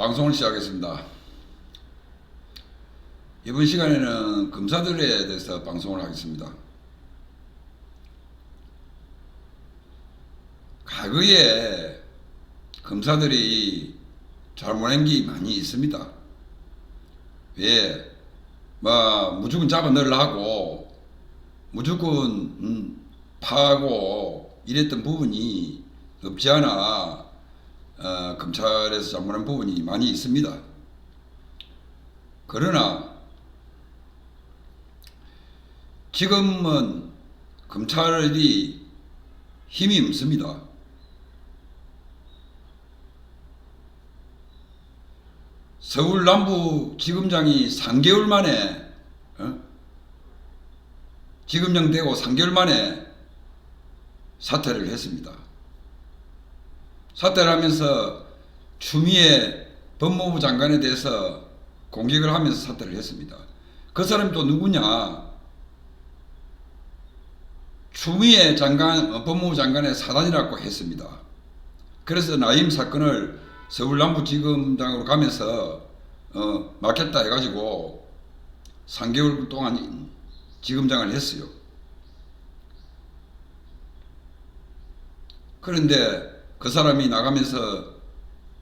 방송을 시작하겠습니다. 이번 시간에는 검사들에 대해서 방송을 하겠습니다. 과거에 검사들이 잘못한 게 많이 있습니다. 왜? 뭐 무조건 잡아 넣으려고 무조건 음, 파하고 이랬던 부분이 없지 않아 어, 검찰에서 잘못한 부분이 많이 있습니다. 그러나 지금은 검찰이 힘이 없습니다. 서울 남부 지검장이 3개월 만에 어? 지검장 되고 3개월 만에 사퇴를 했습니다. 사퇴를 하면서 추미애 법무부 장관에 대해서 공격을 하면서 사퇴를 했습니다. 그 사람이 또 누구냐? 추미애 장관, 어, 법무부 장관의 사단이라고 했습니다. 그래서 나임 사건을 서울 남부지검장으로 가면서 어, 맡겠다 해가지고 3개월 동안 지검장을 했어요. 그런데 그 사람이 나가면서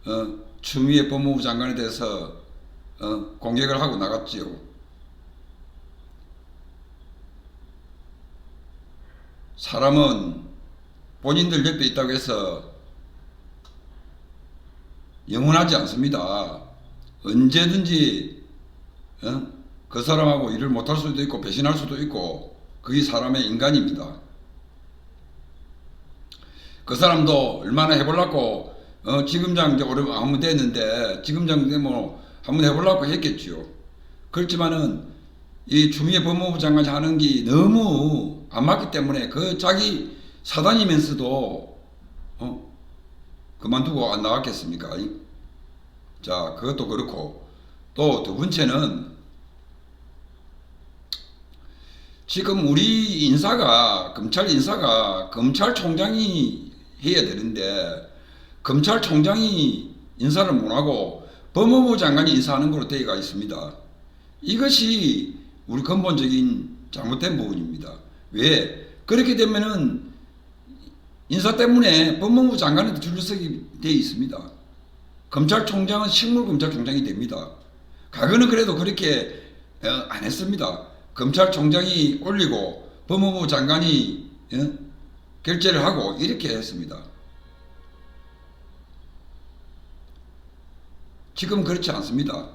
어, 추미애 법무부 장관에 대해서 어, 공격을 하고 나갔지요. 사람은 본인들 옆에 있다고 해서 영원하지 않습니다. 언제든지 어? 그 사람하고 일을 못할 수도 있고 배신할 수도 있고 그게 사람의 인간입니다. 그 사람도 얼마나 해보려고 어, 지검장 이제 오래 한번 됐는데 지검장 되면 한번 해보려고 했겠지요. 그렇지만은 이 추미애 법무부 장관이 하는 게 너무 안 맞기 때문에 그 자기 사단이면서도 어, 그만두고 안 나갔겠습니까? 자, 그것도 그렇고 또 두 번째는 지금 우리 인사가 검찰 인사가 검찰총장이 해야 되는데 검찰총장이 인사를 못하고 법무부 장관이 인사하는 걸로 되어가 있습니다. 이것이 우리 근본적인 잘못된 부분입니다. 왜? 그렇게 되면은 인사 때문에 법무부 장관한테 줄서기 되어 있습니다. 검찰총장은 식물검찰총장이 됩니다. 과거는 그래도 그렇게 어, 안 했습니다. 검찰총장이 올리고 법무부 장관이 어, 결재를 하고 이렇게 했습니다. 지금 그렇지 않습니다.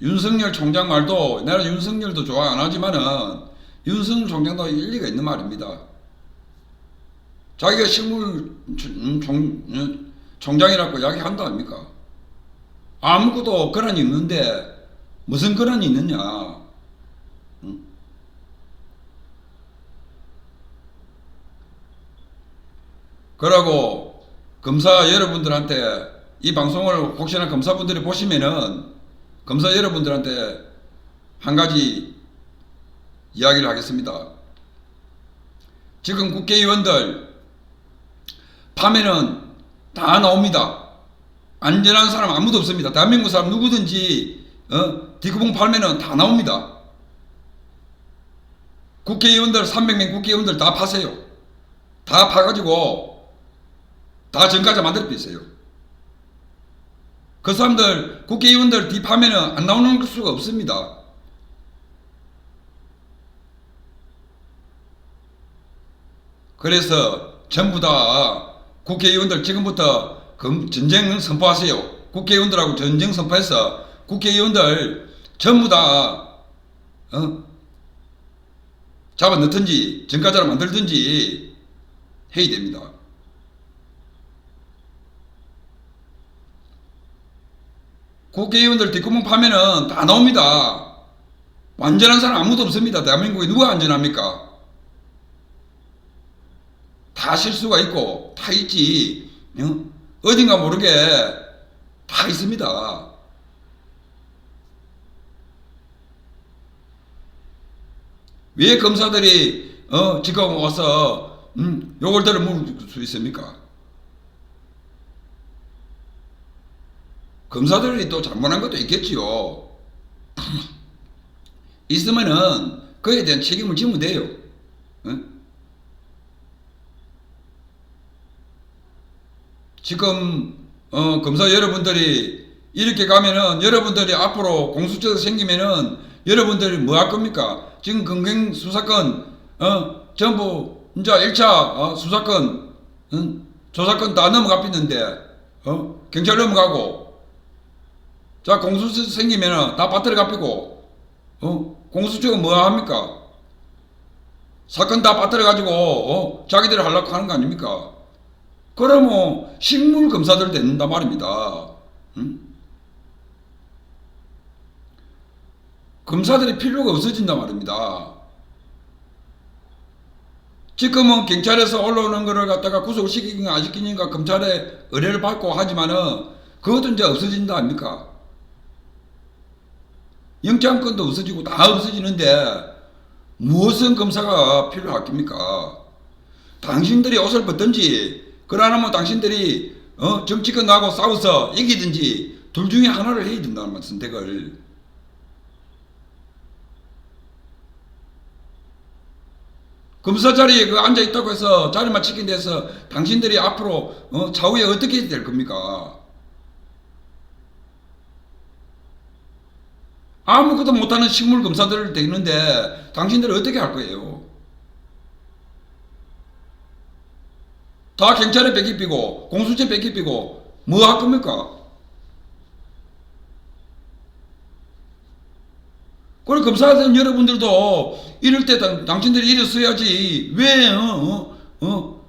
윤석열 총장 말도 내가 윤석열도 좋아 안 하지만은 윤석열 총장도 일리가 있는 말입니다. 자기가 식물 총, 총장이라고 이야기한다 아닙니까? 아무것도 권한이 없는데 무슨 권한이 있느냐? 응? 그러고 검사 여러분들한테 이 방송을 혹시나 검사분들이 보시면은 검사 여러분들한테 한 가지 이야기를 하겠습니다. 지금 국회의원들 밤에는 다 나옵니다. 안전한 사람 아무도 없습니다. 대한민국 사람 누구든지 어? 뒷구멍 팔면은 다 나옵니다. 국회의원들 300명 국회의원들 다 파세요. 다 파가지고 다 전과자 만들 수 있어요. 그 사람들 국회의원들 뒤 파면은 안 나오는 수가 없습니다. 그래서 전부 다 국회의원들 지금부터 전쟁 선포하세요. 국회의원들하고 전쟁 선포해서 국회의원들 전부 다 어? 잡아 넣든지 전과자를 만들든지 해야 됩니다. 국회의원들 뒷구멍 파면은 다 나옵니다. 완전한 사람 아무도 없습니다. 대한민국에 누가 안전합니까? 다 실수가 있고 다 있지. 어? 어딘가 모르게 다 있습니다. 왜 검사들이 어, 지금 와서 음, 욕을 들어 물을 수 있습니까? 검사들이 또 잘못한 것도 있겠지요. 있으면은 그에 대한 책임을 지면 돼요. 응? 지금 어, 검사 여러분들이 이렇게 가면은 여러분들이 앞으로 공수처가 생기면은 여러분들이 뭐 할 겁니까? 지금 금경 수사권 어, 전부 이제 1차 어, 수사권 응? 조사권 다 넘어가삐는데 어? 경찰 넘어가고 자 공수처 생기면은 다 밭을 갚이고 어? 공수처가 뭐 합니까? 사건 다 빠뜨려 가지고 어? 자기들이 하려고 하는 거 아닙니까? 그러면 식물 검사들 된단 말입니다. 응? 검사들이 필요가 없어진단 말입니다. 지금은 경찰에서 올라오는 거를 갖다가 구속을 시키는가 안 시키는가 검찰에 의뢰를 받고 하지만은 그것도 이제 없어진다 아닙니까? 영장권도 없어지고 다 없어지는데 무엇은 검사가 필요하겠습니까? 당신들이 옷을 벗든지 그러나면 당신들이 어, 정치권 나하고 싸워서 이기든지 둘 중에 하나를 해야 된다는 말 선택을 검사 자리에 그 앉아 있다고 해서 자리만 지킨 데서 당신들이 앞으로 어, 차후에 어떻게 될 겁니까? 아무것도 못하는 식물 검사들을 되는데 당신들은 어떻게 할 거예요? 다 경찰에 뺏기고 공수처에 뺏기고 뭐 할 겁니까? 그리고 검사들 여러분들도 이럴 때 당, 당신들이 일어서야지 왜 어, 어, 어,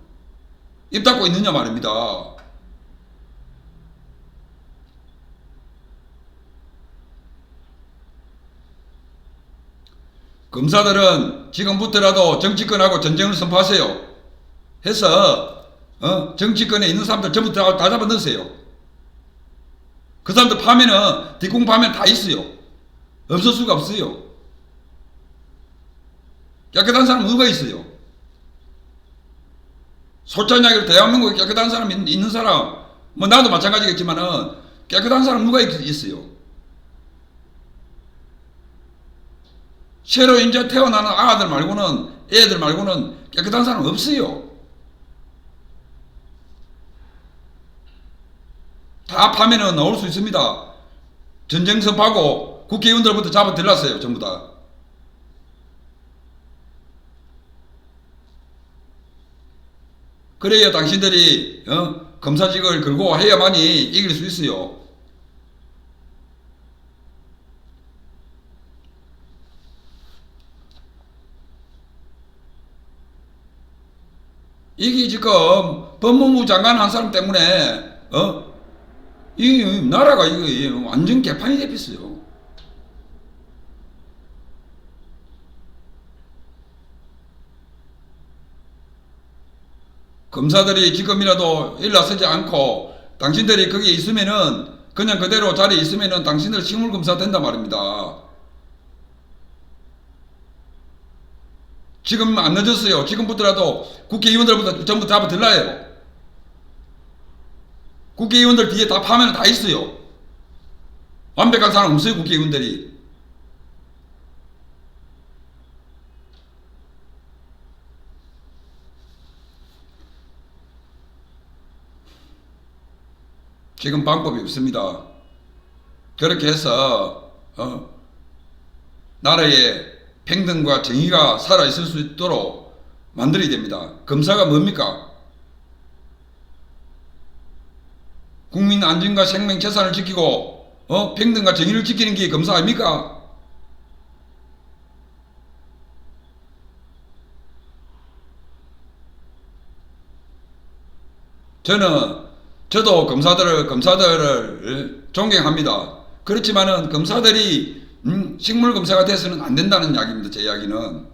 입 닫고 있느냐 말입니다. 검사들은 지금부터라도 정치권하고 전쟁을 선포하세요. 해서 어? 정치권에 있는 사람들 전부 다, 다 잡아 넣으세요. 그 사람들 파면은 뒷공 파면 다 있어요. 없을 수가 없어요. 깨끗한 사람 누가 있어요? 솔직하게 대한민국에 깨끗한 사람 있- 있는 사람 뭐 나도 마찬가지겠지만은 깨끗한 사람 누가 있- 있어요? 새로 이제 태어나는 아들 말고는 애들 말고는 깨끗한 사람 없어요. 다 파면은 나올 수 있습니다. 전쟁 선파고 국회의원들부터 잡아 들랐어요. 전부 다. 그래야 당신들이 어? 검사직을 걸고 해야만이 이길 수 있어요. 이게 지금 법무부 장관 한 사람 때문에 어? 이 나라가 이거 완전 개판이 됐어요. 검사들이 지금이라도 일나서지 않고 당신들이 거기에 있으면은 그냥 그대로 자리에 있으면은 당신들 식물 검사 된단 말입니다. 지금 안 늦었어요. 지금부터라도 국회의원들부터 전부 다 들라요. 국회의원들 뒤에 다 파면 다 있어요. 완벽한 사람 없어요, 국회의원들이. 지금 방법이 없습니다. 그렇게 해서 어, 나라에 평등과 정의가 살아있을 수 있도록 만들어야 됩니다. 검사가 뭡니까? 국민 안전과 생명 재산을 지키고 어? 평등과 정의를 지키는 게 검사 아닙니까? 저는 저도 검사들을 검사들을 존경합니다. 그렇지만은 검사들이 음, 식물 검사가 돼서는 안 된다는 이야기입니다. 제 이야기는.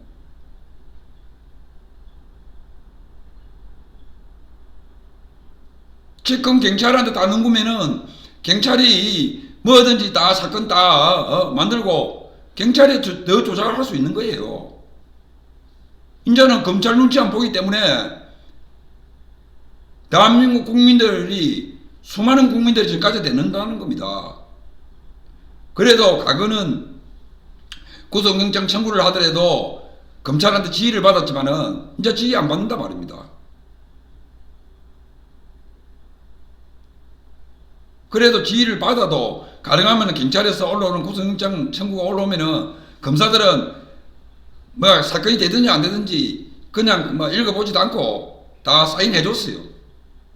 지금 경찰한테 다 넘기면은 경찰이 뭐든지 다 사건 다 어, 만들고 경찰이 조- 더 조작을 할 수 있는 거예요. 이제는 검찰 눈치 안 보기 때문에 대한민국 국민들이 수많은 국민들이 지금까지 되는다는 겁니다. 그래도 과거는 구속영장 청구를 하더라도 검찰한테 지휘를 받았지만은 이제 지휘 안 받는다 말입니다. 그래도 지휘를 받아도 가능하면 경찰에서 올라오는 구속영장 청구가 올라오면은 검사들은 뭐 사건이 되든지 안 되든지 그냥 뭐 읽어보지도 않고 다 사인해 줬어요.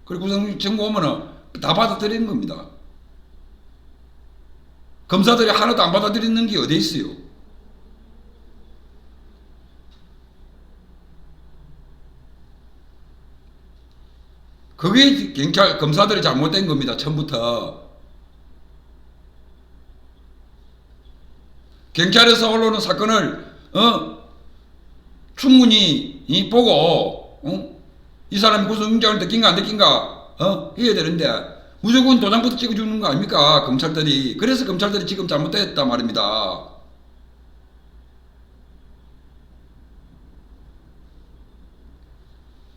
그리고 구속영장 청구 오면은 다 받아들이는 겁니다. 검사들이 하나도 안 받아들이는 게 어디 있어요? 그게 경찰 검사들이 잘못된 겁니다. 처음부터 경찰에서 올라오는 사건을 어 충분히 이 보고 어? 이 사람이 구속영장을 느낀가 안 느낀가 어 해야 되는데 무조건 도장부터 찍어주는 거 아닙니까 검찰들이 그래서 검찰들이 지금 잘못됐다 말입니다.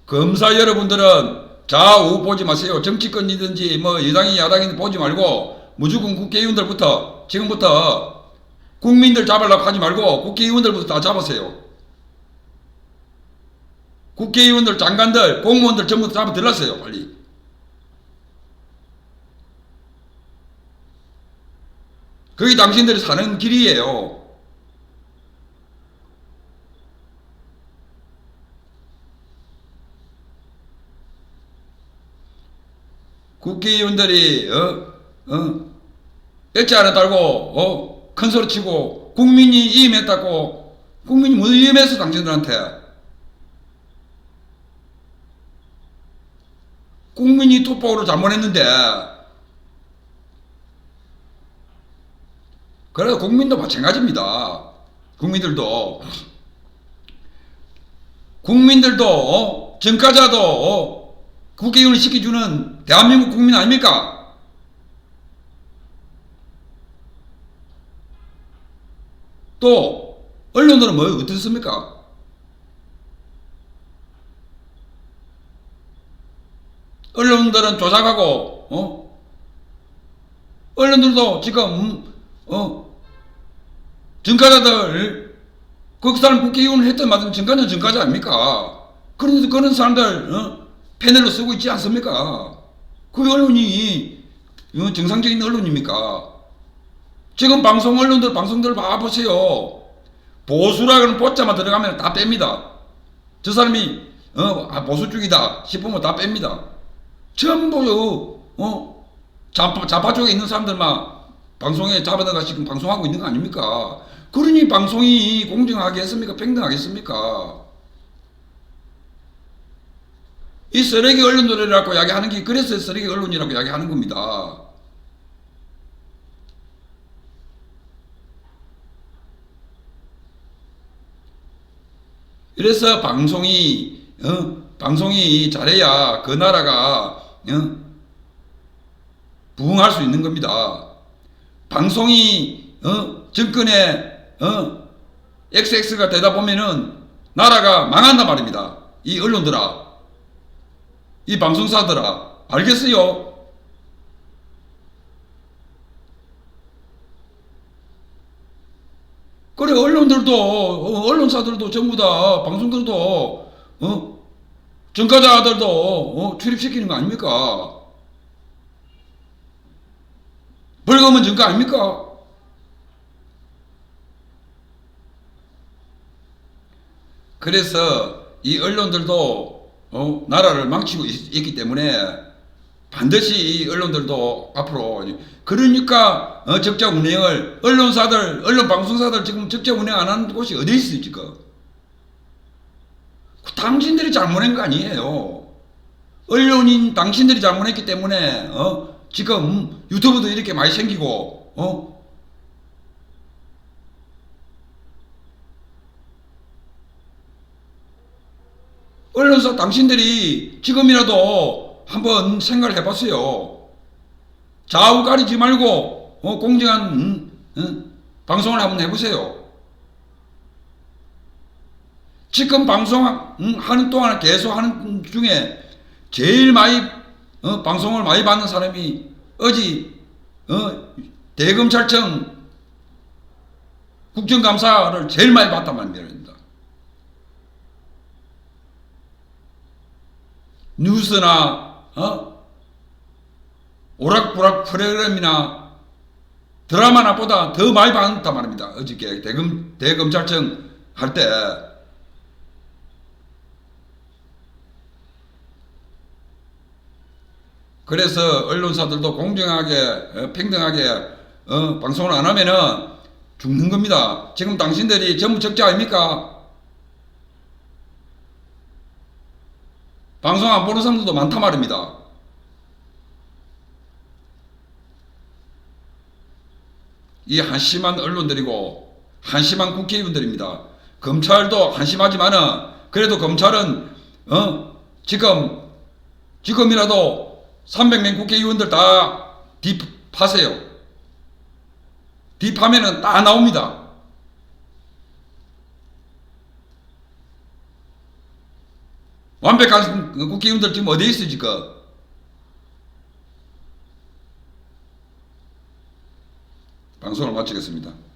검사 여러분들은 좌우 보지 마세요. 정치권이든지 뭐 여당이 야당이든 보지 말고 무조건 국회의원들부터 지금부터 국민들 잡으려고 하지 말고 국회의원들부터 다 잡으세요. 국회의원들, 장관들, 공무원들 전부 다 잡아 들라세요 빨리. 그게 당신들이 사는 길이에요. 국회의원들이 어? 어? 배치 하나 달고 어? 큰 소리 치고 국민이 위임했다고 국민이 뭐 위임해서 당신들한테 국민이 투표로 잘못했는데 그래서 국민도 마찬가지입니다. 국민들도 국민들도 어? 정가자도 어? 국회의원을 시켜주는 대한민국 국민 아닙니까? 또 언론들은 뭐 어떻습니까? 언론들은 조작하고 어? 언론들도 지금 음, 어? 정가자들 그 사람 국회의원을 했던 맞은 정가는 정가자 아닙니까? 그런데 그런 사람들 어? 패널로 쓰고 있지 않습니까? 그 언론이 어, 정상적인 언론입니까? 지금 방송 언론들 방송들 봐보세요. 보수라는 보자만 들어가면 다 뺍니다. 저 사람이 어, 아, 보수 쪽이다 싶으면 다 뺍니다. 전부 어, 좌파, 좌파 쪽에 있는 사람들만 방송에 잡아다가 지금 방송하고 있는 거 아닙니까? 그러니 방송이 공정하게 했습니까? 평등하겠습니까? 이 쓰레기 언론들이라고 이야기하는 게 그래서 쓰레기 언론이라고 이야기하는 겁니다. 그래서 방송이 어? 방송이 잘해야 그 나라가 어? 부흥할 수 있는 겁니다. 방송이 어? 정권의 어? XX가 되다 보면은 나라가 망한단 말입니다. 이 언론들아, 이 방송사들아, 알겠어요? 그래 언론들도 어, 언론사들도 전부 다 방송들도 어? 정가자들도 어? 출입시키는 거 아닙니까? 벌금은 정가 아닙니까? 그래서 이 언론들도 어? 나라를 망치고 있, 있기 때문에 반드시 이 언론들도 앞으로 그러니까 어, 적자 운행을 언론사들 언론 방송사들 지금 적자 운행 안 하는 곳이 어디 있어요 지금 당신들이 잘못한 거 아니에요 언론인 당신들이 잘못했기 때문에 어? 지금 유튜브도 이렇게 많이 생기고 어? 언론사 당신들이 지금이라도 한번 생각을 해봤어요. 좌우 가리지 말고 어, 공정한 음, 음, 방송을 한번 해보세요. 지금 방송 음, 하는 동안 계속 하는 중에 제일 많이 어, 방송을 많이 받는 사람이 어지 어, 대검찰청 국정감사를 제일 많이 봤단 말입니다. 뉴스나 어? 오락부락 프로그램이나 드라마나 보다 더 많이 봤단 말입니다. 어저께 대검 대검찰청 할 때. 그래서 언론사들도 공정하게 어, 평등하게 어, 방송을 안 하면은 죽는 겁니다. 지금 당신들이 전부 적자 아닙니까? 방송 안 보는 사람들도 많단 말입니다. 이 한심한 언론들이고 한심한 국회의원들입니다. 검찰도 한심하지만은 그래도 검찰은 어 지금 지금이라도 300명 국회의원들 다 딥하세요. 딥하면은 다 나옵니다. 완벽한 국회의원들 지금 어디에 있어 지금? 방송을 마치겠습니다.